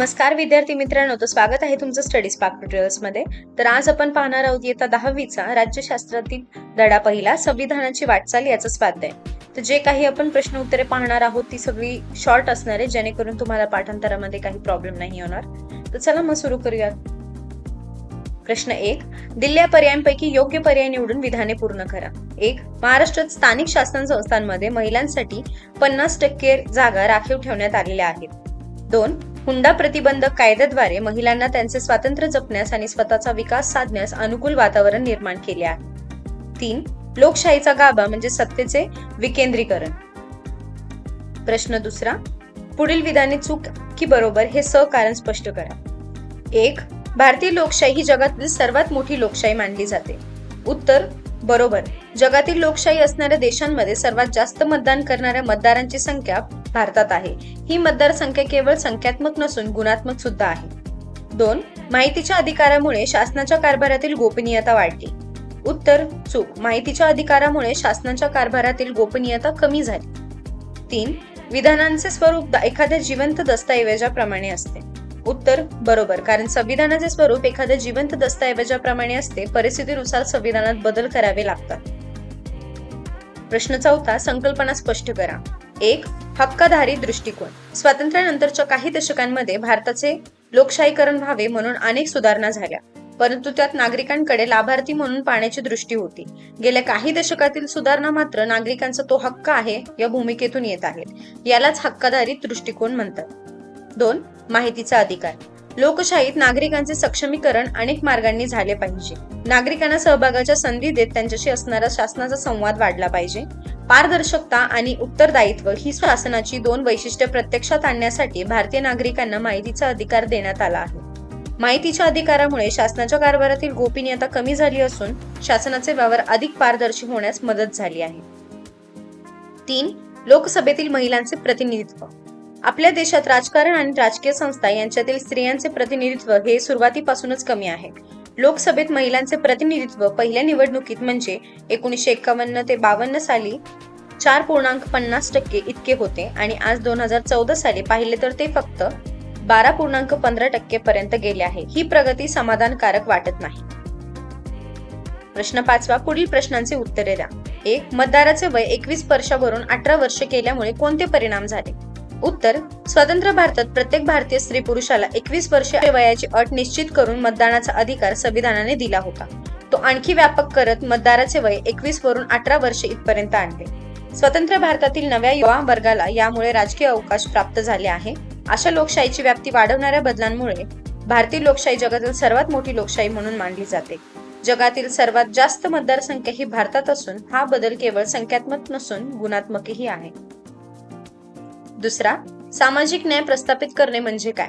नमस्कार विद्यार्थी मित्रांनो. तर स्वागत आहे तुमचं स्टडी स्पार्क ट्युटोरियल्समध्ये तर आज आपण पाहणार आहोत येत्या दहावीचा राज्यशास्त्रातील धडा पहिला संविधानाची वाटचाल याचा स्वाध्याय. तर जे काही आपण प्रश्न उत्तरे पाहणार आहोत ती सगळी शॉर्ट असणार आहे जेणेकरून तुम्हाला पाठांतरामध्ये काही प्रॉब्लेम नाही होणार. तर चला मग सुरू करूया प्रश्न एक दिल्ल्या पर्यायांपैकी योग्य पर्याय निवडून विधाने पूर्ण करा. एक महाराष्ट्रात स्थानिक शासन संस्थांमध्ये महिलांसाठी पन्नास टक्के जागा राखीव ठेवण्यात आलेल्या आहेत. दोन हुंडा प्रतिबंधक कायद्याद्वारे महिलांना त्यांचे स्वातंत्र्य जपण्यास आणि स्वतःचा विकास साधण्यास अनुकूल वातावरण निर्माण केले आहे. तीन लोकशाहीचा गाभा म्हणजे सत्तेचे विकेंद्रीकरण. प्रश्न दुसरा पुढील विधाने चूक की बरोबर हे सहकारण स्पष्ट करा. एक भारतीय लोकशाही ही जगातील सर्वात मोठी लोकशाही मानली जाते. उत्तर बरोबर. जगातील लोकशाही असणाऱ्या देशांमध्ये सर्वात जास्त मतदान करणाऱ्या मतदारांची संख्या भारतात आहे. ही मतदार संख्या केवळ संख्यात्मक नसून गुणात्मक सुद्धा आहे. दोन माहितीच्या अधिकारामुळे शासनाच्या कारभारातील गोपनीयता वाढली. उत्तर चूक. माहितीच्या अधिकारामुळे शासनाच्या कारभारातील गोपनीयता कमी झाली. तीन विधानांचे स्वरूप एखाद्या जिवंत दस्तऐवजाप्रमाणे असते. उत्तर बरोबर. कारण संविधानाचे स्वरूप एखाद्या जिवंत दस्तऐवजाप्रमाणे असते. परिस्थितीनुसार संविधानात बदल करावे लागतात. प्रश्न चौथा संकल्पना स्पष्ट करा. एक हक्काधारी दृष्टिकोन. स्वातंत्र्यानंतरच्या काही दशकांमध्ये भारताचे लोकशाहीकरण व्हावे म्हणून अनेक सुधारणा झाल्या. परंतु त्यात नागरिकांकडे लाभार्थी म्हणून पाहण्याची दृष्टी होती. गेल्या काही दशकातील सुधारणा मात्र नागरिकांचा तो हक्क आहे या भूमिकेतून येत आहेत. यालाच हक्काधारी दृष्टिकोन म्हणतात. दोन माहितीचा अधिकार. लोकशाहीत नागरिकांचे सक्षमीकरण अनेक मार्गांनी झाले पाहिजे. नागरिकांना सहभागाच्या संधी देत त्यांच्याशी असणारा शासनाचा संवाद वाढला पाहिजे. पारदर्शकता आणि उत्तरदायित्व ही शासनाची दोन वैशिष्ट्ये प्रत्यक्षात आणण्यासाठी भारतीय नागरिकांना माहितीचा अधिकार देण्यात आला आहे. माहितीच्या अधिकारामुळे शासनाच्या कारभारातील गोपनीयता कमी झाली असून शासनाचे व्यवहार अधिक पारदर्शी होण्यास मदत झाली आहे. तीन लोकसभेतील महिलांचे प्रतिनिधित्व. आपल्या देशात राजकारण आणि राजकीय संस्था यांच्यातील स्त्रियांचे प्रतिनिधित्व हे सुरुवातीपासूनच कमी आहे. लोकसभेत महिलांचे प्रतिनिधित्व पहिल्या निवडणुकीत म्हणजे एकोणीसशे एक्कावन्न ते बावन्न साली चार पूर्णांक पन्नास टक्के इतके होते आणि आज दोन हजार चौदा साली पाहिले तर ते फक्त बारा पूर्णांक पंधरा टक्के पर्यंत गेले आहे. ही प्रगती समाधानकारक वाटत नाही. प्रश्न पाचवा पुढील प्रश्नांचे उत्तरे द्या. एक मतदाराचे वय एकवीस वर्षावरून अठरा वर्ष केल्यामुळे कोणते परिणाम झाले? उत्तर स्वतंत्र भारतात प्रत्येक भारतीय स्त्री पुरुषाला एकवीस वर्ष वयाची अट निश्चित करून मतदानाचा अधिकार संविधानाने दिला होता. तो आणखी व्यापक करत मतदाराचे वय एकवीस वरून अठरा वर्ष इथपर्यंत आणले. स्वतंत्र भारतातील नव्या युवा वर्गाला यामुळे राजकीय अवकाश प्राप्त झाले आहे. अशा लोकशाहीची व्याप्ती वाढवणाऱ्या बदलांमुळे भारतीय लोकशाही जगातील सर्वात मोठी लोकशाही म्हणून मानली जाते. जगातील सर्वात जास्त मतदारसंख्या ही भारतात असून हा बदल केवळ संख्यात्मक नसून गुणात्मकही आहे. दुसरा सामाजिक न्याय प्रस्थापित करणे म्हणजे काय?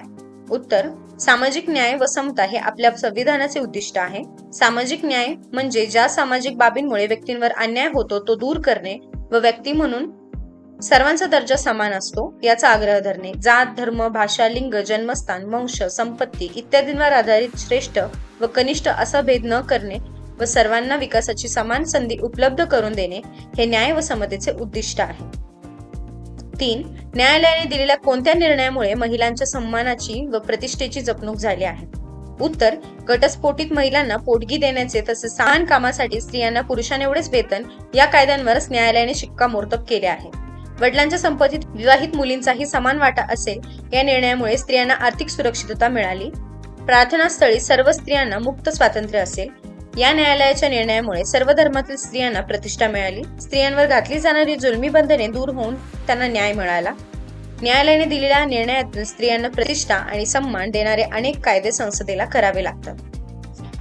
उत्तर सामाजिक न्याय व समता हे आपल्या संविधानाचे उद्दिष्ट आहे. सामाजिक न्याय म्हणजे ज्या सामाजिक बाबींमुळे व्यक्तींवर अन्याय होतो तो दूर करणे व व्यक्ती म्हणून सर्वांचा दर्जा समान असतो याचा आग्रह धरणे. जात धर्म भाषा लिंग जन्मस्थान वंश संपत्ती इत्यादींवर आधारित श्रेष्ठ व कनिष्ठ असा भेद न करणे व सर्वांना विकासाची समान संधी उपलब्ध करून देणे हे न्याय व समतेचे उद्दिष्ट आहे. तीन न्यायालयाने दिलेल्या कोणत्या निर्णयामुळे महिलांच्या सन्मानाची व प्रतिष्ठेची जपणूक झाली आहे? उत्तर गटस्फोटीत महिलांना पोटगी देण्याचे तसेच सहान कामासाठी स्त्रियांना पुरुषांएवढेच वेतन या कायद्यांवरच न्यायालयाने शिक्कामोर्तब केले आहे. वडिलांच्या संपत्तीत विवाहित मुलींचाही समान वाटा असेल या निर्णयामुळे स्त्रियांना आर्थिक सुरक्षितता मिळाली. प्रार्थनास्थळी सर्व स्त्रियांना मुक्त स्वातंत्र्य असेल. या न्यायालयाच्या निर्णयामुळे सर्व धर्मातील स्त्रियांना प्रतिष्ठा मिळाली. स्त्रियांवर घातली जाणारी जुलमी बंधने दूर होऊन त्यांना न्याय मिळाला. न्यायालयाने दिलेल्या निर्णयातून स्त्रियांना प्रतिष्ठा आणि सन्मान देणारे अनेक कायदे संसदेला करावे लागतात.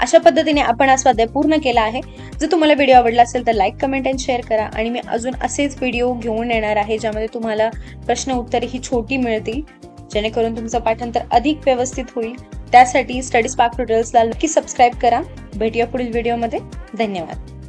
अशा पद्धतीने आपण हा स्वाध्याय पूर्ण केला आहे. जर तुम्हाला व्हिडिओ आवडला असेल तर लाईक कमेंट अँड शेअर करा. आणि मी अजून असेच व्हिडिओ घेऊन येणार आहे ज्यामध्ये तुम्हाला प्रश्न उत्तरे ही छोटी मिळतील. जेणेकरून तुमचं पाठांतर अधिक व्यवस्थित होईल. त्यासाठी स्टडी स्पार्क ट्युटोरियल्सला नक्की सबस्क्राईब करा. भेटूया पुढील व्हिडिओमध्ये. धन्यवाद.